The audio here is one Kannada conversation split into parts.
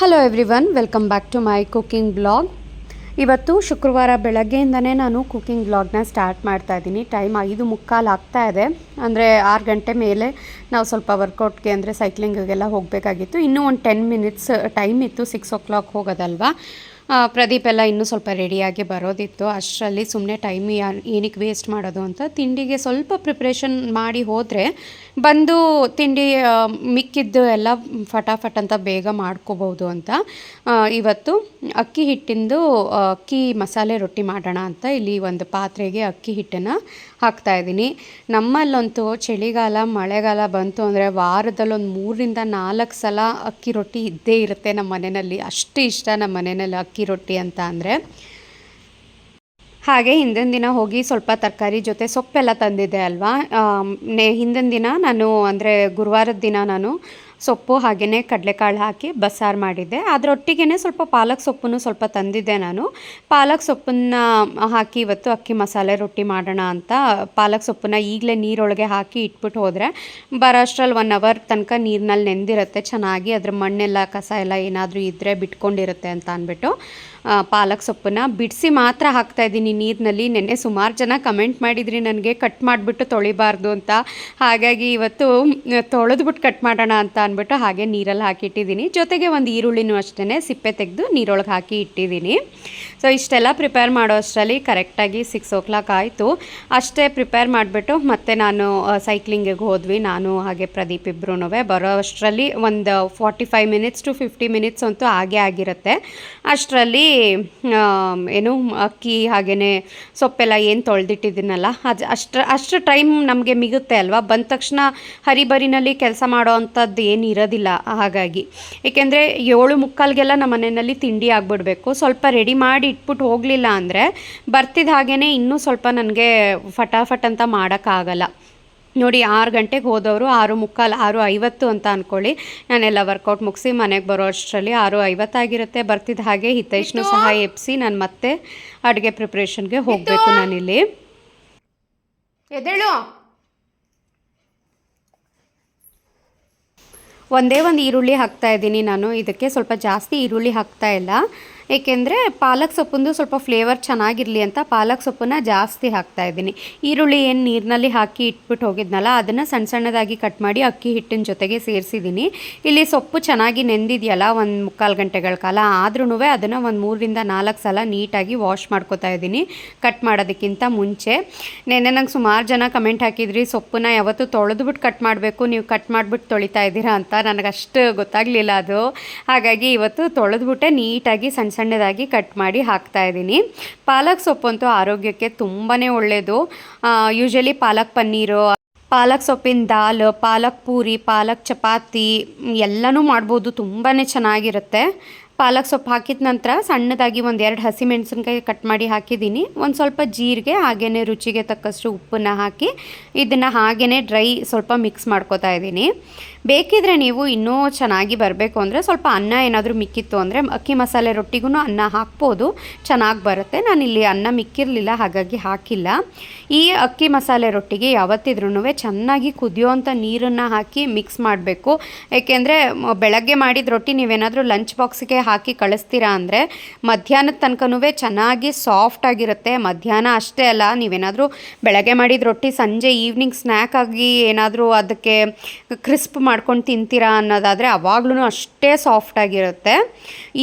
Hello everyone welcome back to my cooking blog ಇವತ್ತು ಶುಕ್ರವಾರ ಬೆಳಗ್ಗೆಯಿಂದನೇ ನಾನು ಕುಕ್ಕಿಂಗ್ ಬ್ಲಾಗ್ನ ಸ್ಟಾರ್ಟ್ ಮಾಡ್ತಾ ಇದ್ದೀನಿ. ಟೈಮ್ ಐದು ಮುಕ್ಕಾಲು ಆಗ್ತಾ ಇದೆ. ಅಂದರೆ ಆರು ಗಂಟೆ ಮೇಲೆ ನಾವು ಸ್ವಲ್ಪ ವರ್ಕೌಟ್ಗೆ ಅಂದರೆ ಸೈಕ್ಲಿಂಗಿಗೆಲ್ಲ ಹೋಗಬೇಕಾಗಿತ್ತು. ಇನ್ನೂ ಒಂದು ಟೆನ್ ಮಿನಿಟ್ಸ್ ಟೈಮ್ ಇತ್ತು. ಸಿಕ್ಸ್ ಓ ಕ್ಲಾಕ್ ಹೋಗೋದಲ್ವಾ? ಪ್ರದೀಪ್ ಎಲ್ಲ ಇನ್ನೂ ಸ್ವಲ್ಪ ರೆಡಿಯಾಗಿ ಬರೋದಿತ್ತು. ಅಷ್ಟರಲ್ಲಿ ಸುಮ್ಮನೆ ಟೈಮ್ ಏನಕ್ಕೆ ವೇಸ್ಟ್ ಮಾಡೋದು ಅಂತ ತಿಂಡಿಗೆ ಸ್ವಲ್ಪ ಪ್ರಿಪ್ರೇಷನ್ ಮಾಡಿ ಹೋದರೆ ಬಂದು ತಿಂಡಿ ಮಿಕ್ಕಿದ್ದು ಎಲ್ಲ ಫಟಾಫಟ್ ಅಂತ ಬೇಗ ಮಾಡ್ಕೋಬೋದು ಅಂತ. ಇವತ್ತು ಅಕ್ಕಿ ಹಿಟ್ಟಿಂದು ಅಕ್ಕಿ ಮಸಾಲೆ ರೊಟ್ಟಿ ಮಾಡೋಣ ಅಂತ ಇಲ್ಲಿ ಒಂದು ಪಾತ್ರೆಗೆ ಅಕ್ಕಿ ಹಿಟ್ಟನ್ನು ಹಾಕ್ತಾ ಇದ್ದೀನಿ. ನಮ್ಮಲ್ಲಂತೂ ಚಳಿಗಾಲ, ಮಳೆಗಾಲ ಬಂತು ಅಂದರೆ ವಾರದಲ್ಲೊಂದು ಮೂರರಿಂದ ನಾಲ್ಕು ಸಲ ಅಕ್ಕಿ ರೊಟ್ಟಿ ಇದ್ದೇ ಇರುತ್ತೆ ನಮ್ಮ ಮನೆಯಲ್ಲಿ. ಅಷ್ಟು ಇಷ್ಟ ನಮ್ಮ ಮನೆಯಲ್ಲಿ ಅಕ್ಕಿ ರೊಟ್ಟಿ ಅಂತ ಅಂದರೆ. ಹಾಗೆ ಹಿಂದಿನ ದಿನ ಹೋಗಿ ಸ್ವಲ್ಪ ತರಕಾರಿ ಜೊತೆ ಸೊಪ್ಪೆಲ್ಲ ತಂದಿದ್ದೆ ಅಲ್ವಾ? ನೆ, ಹಿಂದಿನ ದಿನ ನಾನು ಅಂದರೆ ಗುರುವಾರದ ದಿನ ನಾನು ಸೊಪ್ಪು ಹಾಗೆಯೇ ಕಡಲೆಕಾಳು ಹಾಕಿ ಬಸ್ಸಾರು ಮಾಡಿದ್ದೆ. ಅದರೊಟ್ಟಿಗೆ ಸ್ವಲ್ಪ ಪಾಲಕ್ ಸೊಪ್ಪನ್ನು ಸ್ವಲ್ಪ ತಂದಿದ್ದೆ ನಾನು. ಪಾಲಕ್ ಸೊಪ್ಪನ್ನ ಹಾಕಿ ಇವತ್ತು ಅಕ್ಕಿ ಮಸಾಲೆ ರೊಟ್ಟಿ ಮಾಡೋಣ ಅಂತ ಪಾಲಕ್ ಸೊಪ್ಪನ್ನ ಈಗಲೇ ನೀರೊಳಗೆ ಹಾಕಿ ಇಟ್ಬಿಟ್ಟು ಹೋದರೆ ಬರೋಷ್ಟ್ರಲ್ಲಿ ಒನ್ ಅವರ್ ತನಕ ನೀರಿನಲ್ಲಿ ನೆಂದಿರುತ್ತೆ. ಚೆನ್ನಾಗಿ ಅದ್ರ ಮಣ್ಣೆಲ್ಲ, ಕಸ ಎಲ್ಲ ಏನಾದರೂ ಇದ್ದರೆ ಬಿಟ್ಕೊಂಡಿರುತ್ತೆ ಅಂತ ಅಂದ್ಬಿಟ್ಟು. ಪಾಲಕ್ ಸೊಪ್ಪನ್ನು ಬಿಡಿಸಿ ಮಾತ್ರ ಹಾಕ್ತಾ ಇದ್ದೀನಿ ನೀರಿನಲ್ಲಿ. ನೆನ್ನೆ ಸುಮಾರು ಜನ ಕಮೆಂಟ್ ಮಾಡಿದ್ರಿ, ನನಗೆ ಕಟ್ ಮಾಡಿಬಿಟ್ಟು ತೊಳಿಬಾರ್ದು ಅಂತ. ಹಾಗಾಗಿ ಇವತ್ತು ತೊಳೆದ್ಬಿಟ್ಟು ಕಟ್ ಮಾಡೋಣ ಅಂತ ಅಂದ್ಬಿಟ್ಟು ಹಾಗೆ ನೀರಲ್ಲಿ ಹಾಕಿಟ್ಟಿದ್ದೀನಿ. ಜೊತೆಗೆ ಒಂದು ಈರುಳ್ಳಿನೂ ಅಷ್ಟೇ ಸಿಪ್ಪೆ ತೆಗೆದು ನೀರೊಳಗೆ ಹಾಕಿ ಇಟ್ಟಿದ್ದೀನಿ. ಸೊ, ಇಷ್ಟೆಲ್ಲ ಪ್ರಿಪೇರ್ ಮಾಡೋ ಅಷ್ಟರಲ್ಲಿ ಕರೆಕ್ಟಾಗಿ ಸಿಕ್ಸ್ ಓ ಕ್ಲಾಕ್ ಆಯಿತು. ಅಷ್ಟೇ ಪ್ರಿಪೇರ್ ಮಾಡಿಬಿಟ್ಟು ಮತ್ತೆ ನಾನು ಸೈಕ್ಲಿಂಗಿಗೆ ಹೋದ್ವಿ. ನಾನು ಹಾಗೆ ಪ್ರದೀಪ್ ಇಬ್ಬರೂ ಬರೋ ಅಷ್ಟರಲ್ಲಿ ಒಂದು forty five minutes to fifty minutes ಅಂತೂ ಆಗೇ ಆಗಿರುತ್ತೆ. ಅಷ್ಟರಲ್ಲಿ ಏನು, ಅಕ್ಕಿ ಹಾಗೆಯೇ ಸೊಪ್ಪೆಲ್ಲ ಏನು ತೊಳೆದಿಟ್ಟಿದ್ದೀನಲ್ಲ, ಅದು ಅಷ್ಟು ಅಷ್ಟು ಟೈಮ್ ನಮಗೆ ಮಿಗುತ್ತೆ ಅಲ್ವಾ? ಬಂದ ತಕ್ಷಣ ಹರಿಬರಿನಲ್ಲಿ ಕೆಲಸ ಮಾಡೋ ಅಂಥದ್ದು ಏನು ಇರೋದಿಲ್ಲ ಹಾಗಾಗಿ. ಏಕೆಂದರೆ ಏಳು ಮುಕ್ಕಾಲ್ಗೆಲ್ಲ ನಮ್ಮ ಮನೆಯಲ್ಲಿ ತಿಂಡಿ ಆಗಿಬಿಡ್ಬೇಕು. ಸ್ವಲ್ಪ ರೆಡಿ ಮಾಡಿ ಇಟ್ಬಿಟ್ಟು ಹೋಗಲಿಲ್ಲ ಅಂದರೆ ಬರ್ತಿದ್ದ ಹಾಗೇ ಇನ್ನೂ ಸ್ವಲ್ಪ ನನಗೆ ಫಟಾಫಟ್ ಅಂತ ಮಾಡೋಕ್ಕಾಗಲ್ಲ ನೋಡಿ ಆರು ಗಂಟೆಗೆ ಹೋದವರು ಆರು ಮುಕ್ಕಾಲು ಆರು ಐವತ್ತು ಅಂತ ಅಂದ್ಕೊಳ್ಳಿ ನಾನೆಲ್ಲ ವರ್ಕೌಟ್ ಮುಗಿಸಿ ಮನೆಗೆ ಬರೋ ಅಷ್ಟರಲ್ಲಿ ಆರು ಐವತ್ತಾಗಿರುತ್ತೆ ಬರ್ತಿದ್ದ ಹಾಗೆ ಹಿತೈಷ್ನು ಸಹ ಎಪ್ಸಿ ನಾನು ಮತ್ತೆ ಅಡುಗೆ ಪ್ರಿಪ್ರೇಷನ್ಗೆ ಹೋಗಬೇಕು ನಾನಿಲ್ಲಿ. ಎದೇಳು ಒಂದೇ ಒಂದು ಈರುಳ್ಳಿ ಹಾಕ್ತಾ ಇದ್ದೀನಿ ನಾನು. ಇದಕ್ಕೆ ಸ್ವಲ್ಪ ಜಾಸ್ತಿ ಈರುಳ್ಳಿ ಹಾಕ್ತಾ ಇಲ್ಲ. ಏಕೆಂದರೆ ಪಾಲಕ್ ಸೊಪ್ಪಂದು ಸ್ವಲ್ಪ ಫ್ಲೇವರ್ ಚೆನ್ನಾಗಿರಲಿ ಅಂತ ಪಾಲಕ್ ಸೊಪ್ಪನ್ನು ಜಾಸ್ತಿ ಹಾಕ್ತಾ ಇದ್ದೀನಿ. ಈರುಳ್ಳಿ ಏನು ನೀರಿನಲ್ಲಿ ಹಾಕಿ ಇಟ್ಬಿಟ್ಟು ಹೋಗಿದ್ನಲ್ಲ, ಅದನ್ನು ಸಣ್ಣ ಸಣ್ಣದಾಗಿ ಕಟ್ ಮಾಡಿ ಅಕ್ಕಿ ಹಿಟ್ಟಿನ ಜೊತೆಗೆ ಸೇರಿಸಿದ್ದೀನಿ. ಇಲ್ಲಿ ಸೊಪ್ಪು ಚೆನ್ನಾಗಿ ನೆಂದಿದೆಯಲ್ಲ ಒಂದು ಮುಕ್ಕಾಲು ಗಂಟೆಗಳ ಕಾಲ ಆದ್ರೂ ಅದನ್ನು ಒಂದು ಮೂರರಿಂದ ನಾಲ್ಕು ಸಲ ನೀಟಾಗಿ ವಾಶ್ ಮಾಡ್ಕೋತಾ ಇದ್ದೀನಿ ಕಟ್ ಮಾಡೋದಕ್ಕಿಂತ ಮುಂಚೆ. ನೆನ್ನೆ ನಂಗೆ ಸುಮಾರು ಜನ ಕಮೆಂಟ್ ಹಾಕಿದ್ರಿ ಸೊಪ್ಪನ್ನ ಯಾವತ್ತೂ ತೊಳೆದ್ಬಿಟ್ಟು ಕಟ್ ಮಾಡಬೇಕು, ನೀವು ಕಟ್ ಮಾಡಿಬಿಟ್ಟು ತೊಳಿತಾ ಇದ್ದೀರಾ ಅಂತ? ನನಗಷ್ಟು ಗೊತ್ತಾಗಲಿಲ್ಲ ಅದು. ಹಾಗಾಗಿ ಇವತ್ತು ತೊಳೆದ್ಬಿಟ್ಟೆ ನೀಟಾಗಿ ಸಣ್ಣ ಸಣ್ಣದಾಗಿ ಕಟ್ ಮಾಡಿ ಹಾಕ್ತಾ ಇದ್ದೀನಿ. ಪಾಲಕ್ ಸೊಪ್ಪಂತೂ ಆರೋಗ್ಯಕ್ಕೆ ತುಂಬಾ ಒಳ್ಳೆಯದು ಯೂಶಲಿ ಪಾಲಕ್ ಪನ್ನೀರು, ಪಾಲಕ್ ಸೊಪ್ಪಿನ ದಾಲ್, ಪಾಲಕ್ ಪೂರಿ, ಪಾಲಕ್ ಚಪಾತಿ, ಎಲ್ಲನೂ ಮಾಡ್ಬೋದು ತುಂಬಾ ಚೆನ್ನಾಗಿರುತ್ತೆ. ಪಾಲಕ್ ಸೊಪ್ಪು ಹಾಕಿದ ನಂತರ ಸಣ್ಣದಾಗಿ ಒಂದು ಎರಡು ಹಸಿಮೆಣಸಿನ್ಕಾಯಿ ಕಟ್ ಮಾಡಿ ಹಾಕಿದ್ದೀನಿ. ಒಂದು ಸ್ವಲ್ಪ ಜೀರಿಗೆ ಹಾಗೆಯೇ ರುಚಿಗೆ ತಕ್ಕಷ್ಟು ಉಪ್ಪನ್ನು ಹಾಕಿ ಇದನ್ನು ಹಾಗೆಯೇ ಡ್ರೈ ಸ್ವಲ್ಪ ಮಿಕ್ಸ್ ಮಾಡ್ಕೋತಾ ಇದ್ದೀನಿ. ಬೇಕಿದ್ರೆ ನೀವು ಇನ್ನೂ ಚೆನ್ನಾಗಿ ಬರಬೇಕು ಅಂದರೆ ಸ್ವಲ್ಪ ಅನ್ನ ಏನಾದರೂ ಮಿಕ್ಕಿತ್ತು ಅಂದರೆ ಅಕ್ಕಿ ಮಸಾಲೆ ರೊಟ್ಟಿಗೂ ಅನ್ನ ಹಾಕ್ಬೋದು. ಚೆನ್ನಾಗಿ ಬರುತ್ತೆ. ನಾನು ಇಲ್ಲಿ ಅನ್ನ ಮಿಕ್ಕಿರಲಿಲ್ಲ, ಹಾಗಾಗಿ ಹಾಕಿಲ್ಲ. ಈ ಅಕ್ಕಿ ಮಸಾಲೆ ರೊಟ್ಟಿಗೆ ಯಾವತ್ತಿದ್ರೂ ಚೆನ್ನಾಗಿ ಕುದಿಯೋವಂಥ ನೀರನ್ನು ಹಾಕಿ ಮಿಕ್ಸ್ ಮಾಡಬೇಕು. ಏಕೆಂದರೆ, ಬೆಳಗ್ಗೆ ಮಾಡಿದ ರೊಟ್ಟಿ ನೀವೇನಾದರೂ ಲಂಚ್ ಬಾಕ್ಸ್ಗೆ ಹಾಕಿ ಕಳಿಸ್ತೀರಾ ಅಂದರೆ ಮಧ್ಯಾಹ್ನದ ತನಕನೂ ಚೆನ್ನಾಗಿ ಸಾಫ್ಟ್ ಆಗಿರುತ್ತೆ. ಮಧ್ಯಾಹ್ನ ಅಷ್ಟೇ ಅಲ್ಲ, ನೀವೇನಾದರೂ ಬೆಳಗ್ಗೆ ಮಾಡಿದ ರೊಟ್ಟಿ, ಸಂಜೆ ಈವ್ನಿಂಗ್ ಸ್ನ್ಯಾಕ್ ಆಗಿ ಏನಾದರೂ ಅದಕ್ಕೆ ಕ್ರಿಸ್ಪ್ ಮಾಡ್ಕೊಂಡು ತಿಂತೀರಾ ಅನ್ನೋದಾದರೆ ಅವಾಗ್ಲೂ ಅಷ್ಟೇ ಸಾಫ್ಟ್ ಆಗಿರುತ್ತೆ.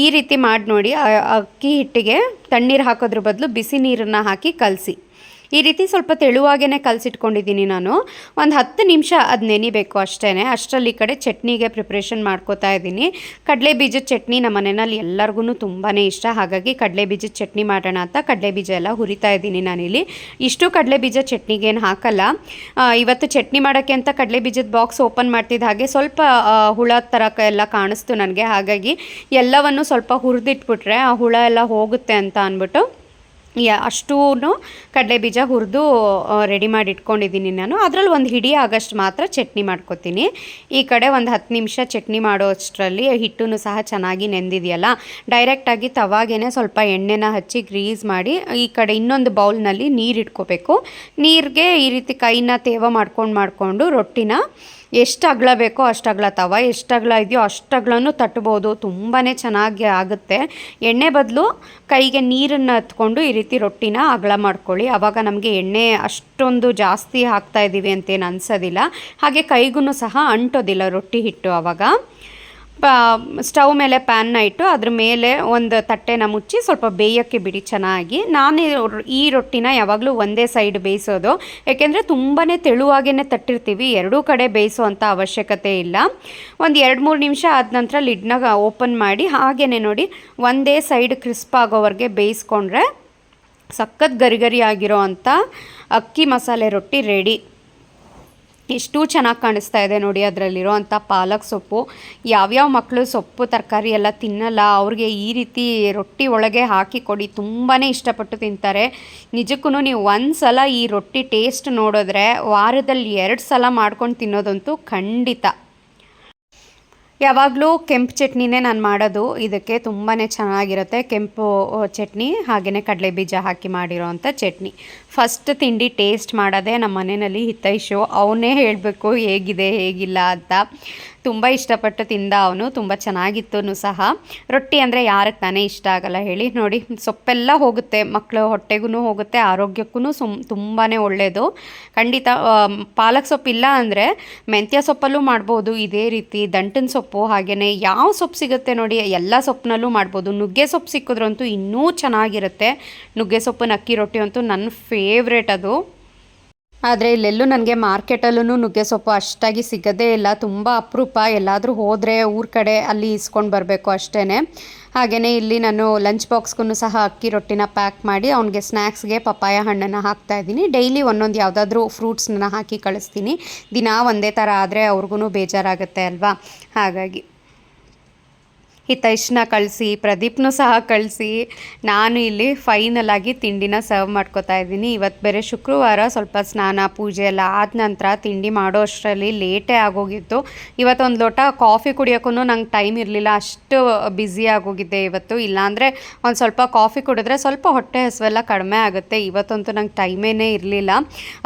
ಈ ರೀತಿ ಮಾಡಿ ನೋಡಿ ಅಕ್ಕಿ ಹಿಟ್ಟಿಗೆ ತಣ್ಣೀರು ಹಾಕೋದ್ರ ಬದಲು ಬಿಸಿ ನೀರನ್ನು ಹಾಕಿ ಕಲಸಿ. ಈ ರೀತಿ ಸ್ವಲ್ಪ ತೆಳುವಾಗೇ ಕಲಸಿಟ್ಕೊಂಡಿದ್ದೀನಿ ನಾನು. ಒಂದು ಹತ್ತು ನಿಮಿಷ ಅದು ನೆನಿಬೇಕು ಅಷ್ಟೇ ಅಷ್ಟರಲ್ಲಿ ಈ ಕಡೆ ಚಟ್ನಿಗೆ ಪ್ರಿಪ್ರೇಷನ್ ಮಾಡ್ಕೋತಾ ಇದ್ದೀನಿ. ಕಡಲೆ ಬೀಜದ ಚಟ್ನಿ ನಮ್ಮ ಮನೆಯಲ್ಲಿ ಎಲ್ಲರಿಗೂ ತುಂಬಾ ಇಷ್ಟ. ಹಾಗಾಗಿ ಕಡಲೆ ಬೀಜದ ಚಟ್ನಿ ಮಾಡೋಣ ಅಂತ ಕಡಲೆ ಬೀಜ ಎಲ್ಲ ಹುರಿತಾ ಇದ್ದೀನಿ ನಾನಿಲ್ಲಿ. ಇಷ್ಟು ಕಡಲೆ ಬೀಜ ಚಟ್ನಿಗೇನು ಹಾಕಲ್ಲ. ಇವತ್ತು ಚಟ್ನಿ ಮಾಡೋಕ್ಕೆ ಅಂತ ಕಡಲೆ ಬೀಜದ ಬಾಕ್ಸ್ ಓಪನ್ ಮಾಡ್ತಿದ್ದ ಹಾಗೆ ಸ್ವಲ್ಪ ಹುಳ ಥರ ಎಲ್ಲ ಕಾಣಿಸ್ತು ನನಗೆ. ಹಾಗಾಗಿ ಎಲ್ಲವನ್ನು ಸ್ವಲ್ಪ ಹುರಿದಿಟ್ಬಿಟ್ರೆ ಆ ಹುಳ ಎಲ್ಲ ಹೋಗುತ್ತೆ ಅಂತ ಅಂದ್ಬಿಟ್ಟು ಅಷ್ಟೂ ಕಡಲೆ ಬೀಜ ಹುರಿದು ರೆಡಿ ಮಾಡಿ ಇಟ್ಕೊಂಡಿದ್ದೀನಿ ನಾನು. ಅದರಲ್ಲಿ ಒಂದು ಹಿಡಿ ಆಗಷ್ಟು ಮಾತ್ರ ಚಟ್ನಿ ಮಾಡ್ಕೊತೀನಿ. ಈ ಕಡೆ ಒಂದು ಹತ್ತು ನಿಮಿಷ ಚಟ್ನಿ ಮಾಡೋ ಅಷ್ಟರಲ್ಲಿ ಹಿಟ್ಟನ್ನು ಸಹ ಚೆನ್ನಾಗಿ ನೆಂದಿದೆಯಲ್ಲ ಡೈರೆಕ್ಟಾಗಿ ತವಾಗೇನೆ ಸ್ವಲ್ಪ ಎಣ್ಣೆನ ಹಚ್ಚಿ ಗ್ರೀಸ್ ಮಾಡಿ, ಈ ಕಡೆ ಇನ್ನೊಂದು ಬೌಲ್ನಲ್ಲಿ ನೀರು ಇಟ್ಕೋಬೇಕು. ನೀರಿಗೆ ಈ ರೀತಿ ಕೈನ ತೇವ ಮಾಡ್ಕೊಂಡು ಮಾಡಿಕೊಂಡು ರೊಟ್ಟಿನ ಎಷ್ಟು ಅಗಲ ಬೇಕೋ ಅಷ್ಟು ಅಗಲ ತವ, ಎಷ್ಟು ಅಗಲ ಇದೆಯೋ ಅಷ್ಟು ಅಗಲನೂ ತಟ್ಬೋದು ತುಂಬಾ ಚೆನ್ನಾಗಿ ಆಗುತ್ತೆ. ಎಣ್ಣೆ ಬದಲು ಕೈಗೆ ನೀರನ್ನು ಹತ್ಕೊಂಡು ಈ ರೀತಿ ರೊಟ್ಟಿನ ಅಗಲ ಮಾಡ್ಕೊಳ್ಳಿ. ಆವಾಗ ನಮಗೆ ಎಣ್ಣೆ ಅಷ್ಟೊಂದು ಜಾಸ್ತಿ ಹಾಕ್ತಾ ಇದ್ದೀವಿ ಅಂತೇನು ಅನ್ಸೋದಿಲ್ಲ. ಹಾಗೆ ಕೈಗೂ ಸಹ ಅಂಟೋದಿಲ್ಲ ರೊಟ್ಟಿ ಹಿಟ್ಟು ಆವಾಗ ಪ, ಸ್ಟವ್ ಮೇಲೆ ಪ್ಯಾನ್ನ ಇಟ್ಟು ಅದ್ರ ಮೇಲೆ ಒಂದು ತಟ್ಟೆನ ಮುಚ್ಚಿ ಸ್ವಲ್ಪ ಬೇಯೋಕ್ಕೆ ಬಿಡಿ ಚೆನ್ನಾಗಿ. ನಾನು ಈ ರೊಟ್ಟಿನ ಯಾವಾಗಲೂ ಒಂದೇ ಸೈಡ್ ಬೇಯಿಸೋದು. ಯಾಕೆಂದರೆ ತುಂಬಾ ತೆಳುವಾಗೇ ತಟ್ಟಿರ್ತೀವಿ. ಎರಡೂ ಕಡೆ ಬೇಯಿಸುವಂಥ ಅವಶ್ಯಕತೆ ಇಲ್ಲ. ಒಂದು ಎರಡು ಮೂರು ನಿಮಿಷ ಆದ ನಂತರ ಲಿಡ್ನ ಓಪನ್ ಮಾಡಿ ಹಾಗೇ ನೋಡಿ ಒಂದೇ ಸೈಡ್ ಕ್ರಿಸ್ಪ್ ಆಗೋವರೆಗೆ ಬೇಯಿಸ್ಕೊಂಡ್ರೆ ಸಖತ್ ಗರಿಗರಿ ಗರಿ ಆಗಿರೋ ಅಕ್ಕಿ ಮಸಾಲೆ ರೊಟ್ಟಿ ರೆಡಿ. ಎಷ್ಟು ಚೆನ್ನಾಗಿ ಕಾಣಿಸ್ತಾ ಇದೆ ನೋಡಿ ಅದರಲ್ಲಿರೋ ಅಂಥ ಪಾಲಕ್ ಸೊಪ್ಪು. ಯಾವ್ಯಾವ ಮಕ್ಕಳು ಸೊಪ್ಪು, ತರಕಾರಿ ಎಲ್ಲ ತಿನ್ನಲ್ಲ, ಅವ್ರಿಗೆ ಈ ರೀತಿ ರೊಟ್ಟಿ ಒಳಗೆ ಹಾಕಿ ಕೊಡಿ ತುಂಬಾ ಇಷ್ಟಪಟ್ಟು ತಿಂತಾರೆ. ನಿಜಕ್ಕೂ ನೀವು ಒಂದು ಸಲ ಈ ರೊಟ್ಟಿ ಟೇಸ್ಟ್ ನೋಡಿದ್ರೆ ವಾರದಲ್ಲಿ ಎರಡು ಸಲ ಮಾಡ್ಕೊಂಡು ತಿನ್ನೋದಂತೂ ಖಂಡಿತ. ಯಾವಾಗಲೂ ಕೆಂಪು ಚಟ್ನಿನೇ ನಾನು ಮಾಡೋದು. ಇದಕ್ಕೆ ತುಂಬಾ ಚೆನ್ನಾಗಿರುತ್ತೆ ಕೆಂಪು ಚಟ್ನಿ ಹಾಗೆಯೇ ಕಡಲೆ ಬೀಜ ಹಾಕಿ ಮಾಡಿರೋ ಅಂಥ ಚಟ್ನಿ. ಫಸ್ಟ್ ತಿಂಡಿ ಟೇಸ್ಟ್ ಮಾಡೋದೇ ನಮ್ಮ ಮನೆಯಲ್ಲಿ ಹಿತೈಷು. ಅವನೇ ಹೇಳಬೇಕು, ಹೇಗಿದೆ, ಹೇಗಿಲ್ಲ ಅಂತ. ತುಂಬ ಇಷ್ಟಪಟ್ಟು ತಿಂದ ಅವನು, ತುಂಬ ಚೆನ್ನಾಗಿತ್ತು ಸಹ. ರೊಟ್ಟಿ ಅಂದರೆ ಯಾರಕ್ಕೆ ತಾನೇ ಇಷ್ಟ ಆಗಲ್ಲ ಹೇಳಿ. ನೋಡಿ, ಸೊಪ್ಪೆಲ್ಲ ಹೋಗುತ್ತೆ ಮಕ್ಕಳು ಹೊಟ್ಟೆಗೂ ಹೋಗುತ್ತೆ ಆರೋಗ್ಯಕ್ಕೂ ಸುಮ್ ತುಂಬಾ ಒಳ್ಳೆಯದು ಖಂಡಿತ ಪಾಲಕ್ ಸೊಪ್ಪಿಲ್ಲ ಅಂದರೆ ಮೆಂತ್ಯ ಸೊಪ್ಪಲ್ಲೂ ಮಾಡ್ಬೋದು, ಇದೇ ರೀತಿ ದಂಟಿನ ಸೊಪ್ಪು ಹಾಗೆಯೇ ಯಾವ ಸೊಪ್ಪು ಸಿಗುತ್ತೆ ನೋಡಿ, ಎಲ್ಲ ಸೊಪ್ಪಿನಲ್ಲೂ ಮಾಡ್ಬೋದು. ನುಗ್ಗೆ ಸೊಪ್ಪು ಸಿಕ್ಕಿದ್ರಂತೂ ಇನ್ನೂ ಚೆನ್ನಾಗಿರುತ್ತೆ. ನುಗ್ಗೆ ಸೊಪ್ಪು ಅಕ್ಕಿ ರೊಟ್ಟಿ ಅಂತೂ ನನ್ನ ಫೇವ್ರೇಟ್ ಅದು. ಆದರೆ ಇಲ್ಲೆಲ್ಲೂ ನನಗೆ ಮಾರ್ಕೆಟಲ್ಲೂ ನುಗ್ಗೆ ಸೊಪ್ಪು ಅಷ್ಟಾಗಿ ಸಿಗೋದೇ ಇಲ್ಲ. ತುಂಬ ಅಪರೂಪ. ಎಲ್ಲಾದರೂ ಹೋದರೆ ಊರ ಕಡೆ ಅಲ್ಲಿ ಇಸ್ಕೊಂಡು ಬರಬೇಕು ಅಷ್ಟೇ ಹಾಗೆಯೇ ಇಲ್ಲಿ ನಾನು ಲಂಚ್ ಬಾಕ್ಸ್ಗೂ ಸಹ ಅಕ್ಕಿ ರೊಟ್ಟಿನ ಪ್ಯಾಕ್ ಮಾಡಿ ಅವನಿಗೆ ಸ್ನ್ಯಾಕ್ಸ್ಗೆ ಪಪ್ಪಾಯ ಹಣ್ಣನ್ನು ಹಾಕ್ತಾಯಿದ್ದೀನಿ ಡೈಲಿ ಒಂದೊಂದು ಯಾವುದಾದ್ರೂ ಫ್ರೂಟ್ಸ್ನ ಹಾಕಿ ಕಳಿಸ್ತೀನಿ. ದಿನ ಒಂದೇ ಥರ ಆದರೆ ಅವ್ರಿಗೂ ಬೇಜಾರಾಗುತ್ತೆ ಅಲ್ವಾ? ಹಾಗಾಗಿ. ಹಿತೈಷ್ನ ಕಳಿಸಿ, ಪ್ರದೀಪ್ನೂ ಸಹ ಕಳಿಸಿ, ನಾನು ಇಲ್ಲಿ ಫೈನಲ್ ಆಗಿ ತಿಂಡಿನ ಸರ್ವ್ ಮಾಡ್ಕೋತಾ ಇದ್ದೀನಿ. ಇವತ್ತು ಬೇರೆ ಶುಕ್ರವಾರ ಸ್ವಲ್ಪ ಸ್ನಾನ, ಪೂಜೆ ಎಲ್ಲ ಆದ ನಂತರ ತಿಂಡಿ ಮಾಡೋ ಅಷ್ಟರಲ್ಲಿ ಲೇಟೇ ಆಗೋಗಿತ್ತು. ಇವತ್ತೊಂದು ಲೋಟ ಕಾಫಿ ಕುಡಿಯೋಕ್ಕೂ ನಂಗೆ ಟೈಮ್ ಇರಲಿಲ್ಲ. ಅಷ್ಟು ಬ್ಯುಸಿ ಆಗೋಗಿದ್ದೆ ಇವತ್ತು. ಇಲ್ಲಾಂದರೆ ಒಂದು ಸ್ವಲ್ಪ ಕಾಫಿ ಕುಡಿದ್ರೆ ಸ್ವಲ್ಪ ಹೊಟ್ಟೆ ಹಸುವೆಲ್ಲ ಕಡಿಮೆ ಆಗುತ್ತೆ. ಇವತ್ತಂತೂ ನಂಗೆ ಟೈಮೇನೇ ಇರಲಿಲ್ಲ.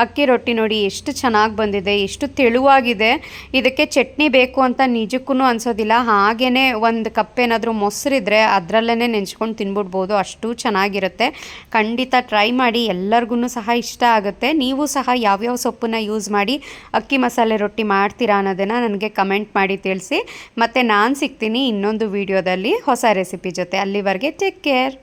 ಅಕ್ಕಿ ರೊಟ್ಟಿ ನೋಡಿ ಎಷ್ಟು ಚೆನ್ನಾಗಿ ಬಂದಿದೆ, ಎಷ್ಟು ತೆಳುವಾಗಿದೆ. ಇದಕ್ಕೆ ಚಟ್ನಿ ಬೇಕು ಅಂತ ನಿಜಕ್ಕೂ ಅನ್ಸೋದಿಲ್ಲ. ಹಾಗೇ ಒಂದು ಕಪ್ ಕಪ್ಪೇನಾದರೂ ಮೊಸರಿದ್ರೆ ಅದರಲ್ಲೇ ನೆಂಚ್ಕೊಂಡು ತಿನ್ಬಿಡ್ಬೋದು, ಅಷ್ಟು ಚೆನ್ನಾಗಿರುತ್ತೆ. ಖಂಡಿತ ಟ್ರೈ ಮಾಡಿ ಎಲ್ಲರಿಗೂ ಸಹ ಇಷ್ಟ ಆಗುತ್ತೆ. ನೀವು ಸಹ ಯಾವ್ಯಾವ ಸೊಪ್ಪನ್ನು ಯೂಸ್ ಮಾಡಿ, ಅಕ್ಕಿ ಮಸಾಲೆ ರೊಟ್ಟಿ ಮಾಡ್ತೀರಾ ಅನ್ನೋದನ್ನು ನನಗೆ ಕಮೆಂಟ್ ಮಾಡಿ ತಿಳಿಸಿ. ಮತ್ತು ನಾನು ಸಿಗ್ತೀನಿ ಇನ್ನೊಂದು ವೀಡಿಯೋದಲ್ಲಿ ಹೊಸ ರೆಸಿಪಿ ಜೊತೆ. ಅಲ್ಲಿವರೆಗೆ ಟೇಕ್ ಕೇರ್